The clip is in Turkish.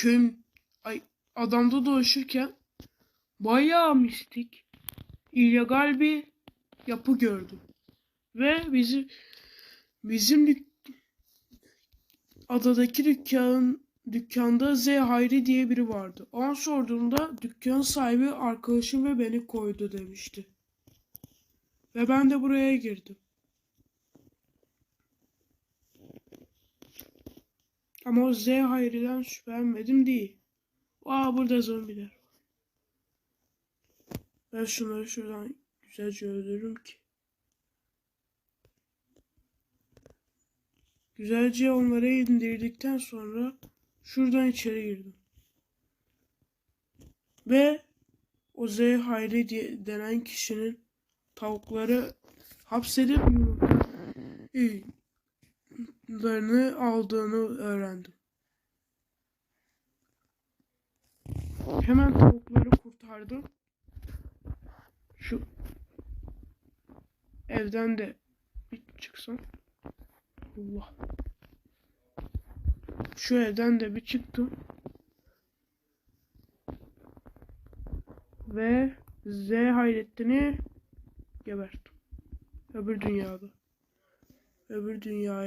köyün ay, adamda dolaşırken bayağı mistik, illegal bir yapı gördüm. Ve bizi bizim dük- adadaki dükkanın dükkanda Z Hayri diye biri vardı. Ona sorduğumda dükkan sahibi arkadaşım ve beni koydu demişti. Ve ben de buraya girdim. Ama o Z Hayri'den şüphelenmedim değil. Aa burada zombiler. Ben şunları şuradan güzelce öldürürüm ki. Güzelce onları indirdikten sonra şuradan içeri girdim. Ve o Z Hayri diye denen kişinin tavukları hapsedip yumurtalarını aldığını öğrendim. Hemen tavukları kurtardım. Şu evden de bir çıksam. Allah. Şu evden de bir çıktım. Ve Z Hayrettin'i geberttim. Öbür dünyada. Öbür dünyaya